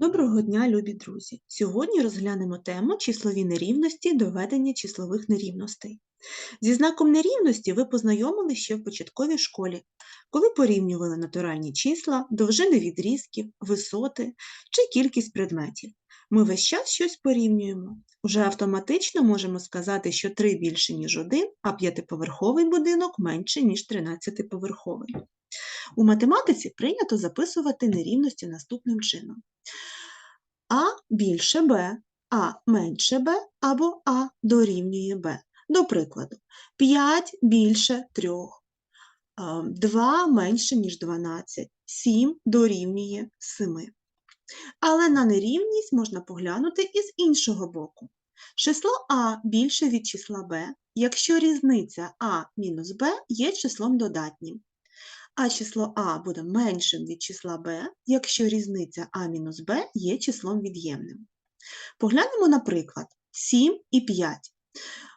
Доброго дня, любі друзі! Сьогодні розглянемо тему числові нерівності доведення числових нерівностей. Зі знаком нерівності ви познайомились ще в початковій школі, коли порівнювали натуральні числа, довжини відрізків, висоти чи кількість предметів. Ми весь час щось порівнюємо. Уже автоматично можемо сказати, що 3 більше, ніж 1, а п'ятиповерховий будинок менше, ніж 13-поверховий. У математиці прийнято записувати нерівності наступним чином. А більше Б, А менше Б або А дорівнює Б. До прикладу, 5 більше 3, 2 менше, ніж 12, 7 дорівнює 7. Але на нерівність можна поглянути і з іншого боку. Число А більше від числа Б, якщо різниця А мінус Б є числом додатнім а число А буде меншим від числа b, якщо різниця А мінус Б є числом від'ємним. Поглянемо, наприклад, 7 і 5.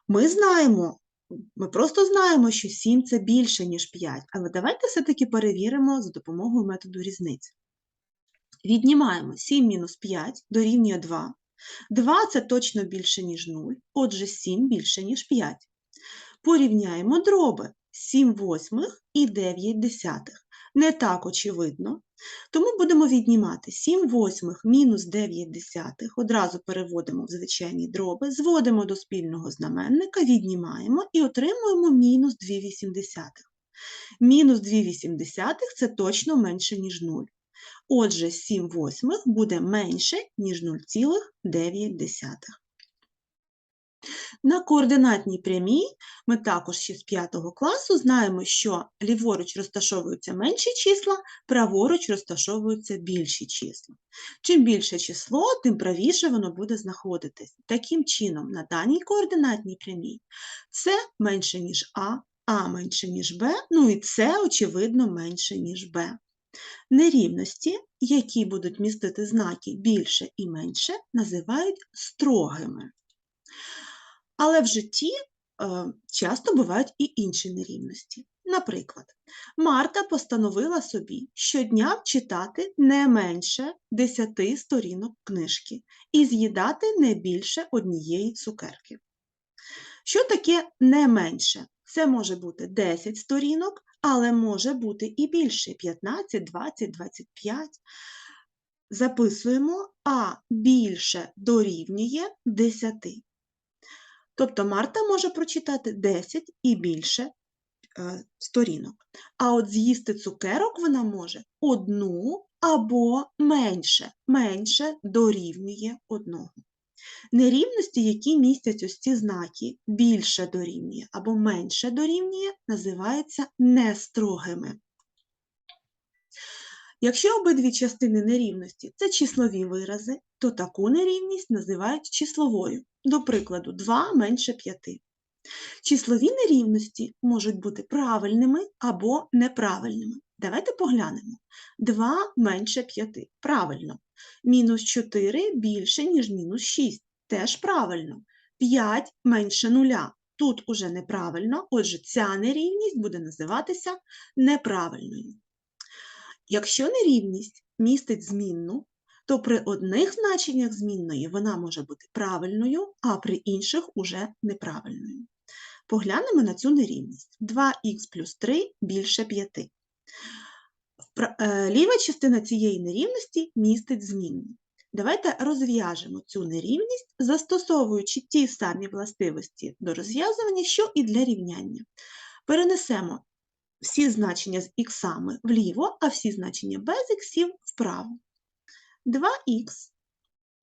Ми знаємо, ми просто знаємо, що 7 це більше, ніж 5, але давайте все-таки перевіримо за допомогою методу різниці. Віднімаємо 7 мінус 5 дорівнює 2. 2 це точно більше, ніж 0, отже 7 більше, ніж 5. Порівняємо дроби. 7 восьмих і 9 десятих. Не так очевидно. Тому будемо віднімати 7 восьмих мінус 9 десятих, одразу переводимо в звичайні дроби, зводимо до спільного знаменника, віднімаємо і отримуємо мінус 2 вісімдесятих. Мінус 2 вісімдесятих – це точно менше, ніж 0. Отже, 7 восьмих буде менше, ніж 0,9. На координатній прямій ми також ще з 5 класу знаємо, що ліворуч розташовуються менші числа, праворуч розташовуються більші числа. Чим більше число, тим правіше воно буде знаходитись. Таким чином, на даній координатній прямій це менше, ніж А, А менше, ніж Б, ну і це, очевидно, менше, ніж Б. Нерівності, які будуть містити знаки більше і менше, називають строгими. Але в житті е, часто бувають і інші нерівності. Наприклад, Марта постановила собі щодня читати не менше 10 сторінок книжки і з'їдати не більше однієї цукерки. Що таке не менше? Це може бути 10 сторінок, але може бути і більше 15, 20, 25. Записуємо, а більше дорівнює 10. Тобто Марта може прочитати 10 і більше е, сторінок. А от з'їсти цукерок вона може одну або менше. Менше дорівнює одного. Нерівності, які містять ось ці знаки більше дорівнює або менше дорівнює, називаються нестрогими. Якщо обидві частини нерівності це числові вирази, то таку нерівність називають числовою. До прикладу, 2 менше 5. Числові нерівності можуть бути правильними або неправильними. Давайте поглянемо. 2 менше 5. Правильно. Мінус 4 більше, ніж мінус 6. Теж правильно. 5 менше 0. Тут уже неправильно, отже, ця нерівність буде називатися неправильною. Якщо нерівність містить змінну, то при одних значеннях змінної вона може бути правильною, а при інших уже неправильною. Поглянемо на цю нерівність. 2х плюс 3 більше 5. Е, ліва частина цієї нерівності містить змінну. Давайте розв'яжемо цю нерівність, застосовуючи ті самі властивості до розв'язування, що і для рівняння. Перенесемо всі значення з іксами вліво, а всі значення без іксів вправо. 2х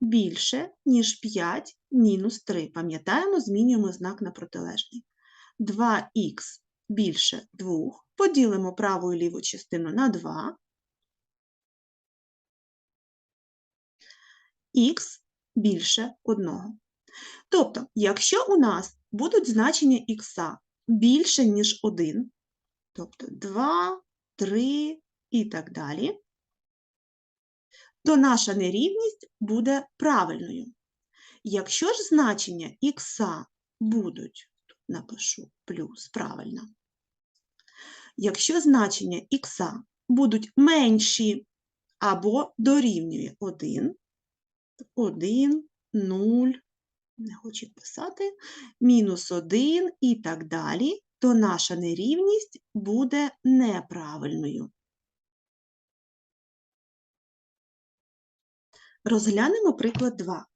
більше, ніж 5 мінус 3. Пам'ятаємо, змінюємо знак на протилежний. 2х більше 2. Поділимо праву і ліву частину на 2. Х більше 1. Тобто, якщо у нас будуть значення х більше, ніж 1, тобто 2, 3 і так далі, то наша нерівність буде правильною. Якщо ж значення х будуть, тут напишу плюс правильно, якщо значення х будуть менші або дорівнює 1, 1, 0, не хочуть писати, мінус 1 і так далі, то наша нерівність буде неправильною. Розглянемо приклад 2.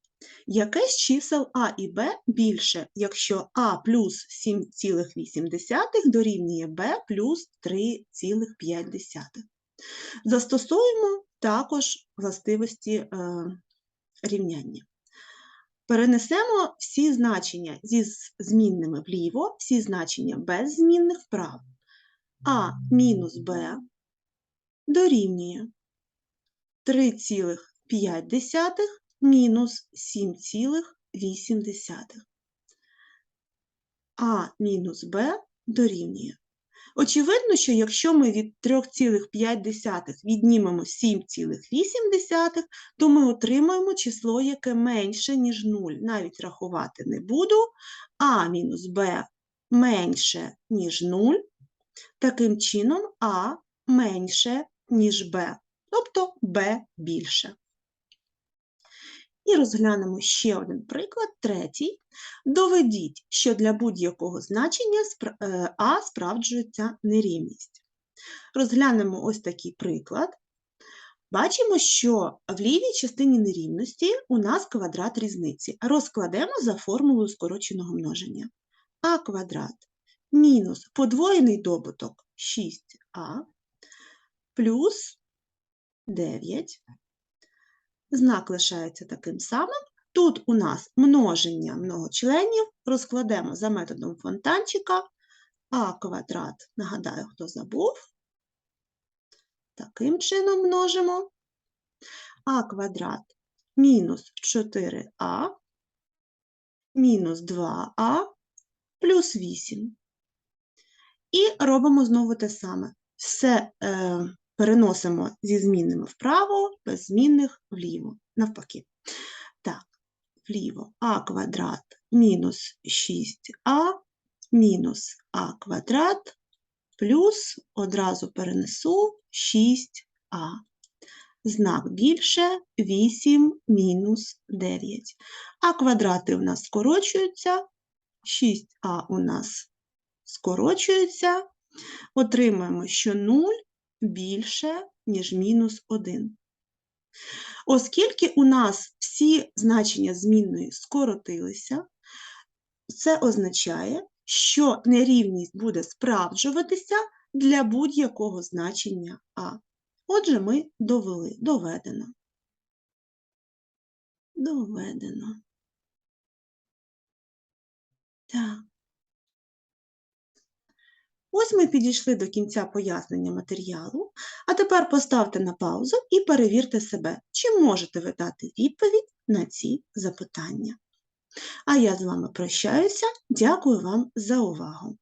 Яке з чисел А і Б більше, якщо А плюс 7,8 дорівнює Б плюс 3,5? Застосуємо також властивості е, рівняння. Перенесемо всі значення зі змінними вліво, всі значення без змінних вправо. А мінус Б дорівнює 3,5 мінус 7,8. А мінус Б дорівнює. Очевидно, що якщо ми від 3,5 віднімемо 7,8, то ми отримаємо число, яке менше, ніж 0. Навіть рахувати не буду. А мінус Б менше, ніж 0. Таким чином, А менше, ніж Б, тобто Б більше. І розглянемо ще один приклад, третій. Доведіть, що для будь-якого значення е, А справджується нерівність. Розглянемо ось такий приклад. Бачимо, що в лівій частині нерівності у нас квадрат різниці. Розкладемо за формулою скороченого множення. А квадрат мінус подвоєний добуток 6а плюс 9 знак лишається таким самим. Тут у нас множення многочленів, розкладемо за методом фонтанчика, а квадрат, нагадаю, хто забув, таким чином множимо, а квадрат мінус 4а, мінус 2а, плюс 8. І робимо знову те саме. Все е, переносимо зі змінними вправо, без змінних вліво, навпаки. Так, вліво а квадрат мінус 6а мінус а квадрат плюс одразу перенесу 6а. Знак більше 8 мінус 9. А квадрати у нас скорочуються, 6а у нас скорочується, отримаємо, що 0 більше, ніж мінус 1. Оскільки у нас всі значення змінної скоротилися, це означає, що нерівність буде справджуватися для будь-якого значення А. Отже, ми довели, доведено. Доведено. Так. Ось ми підійшли до кінця пояснення матеріалу, а тепер поставте на паузу і перевірте себе, чи можете ви дати відповідь на ці запитання. А я з вами прощаюся. Дякую вам за увагу.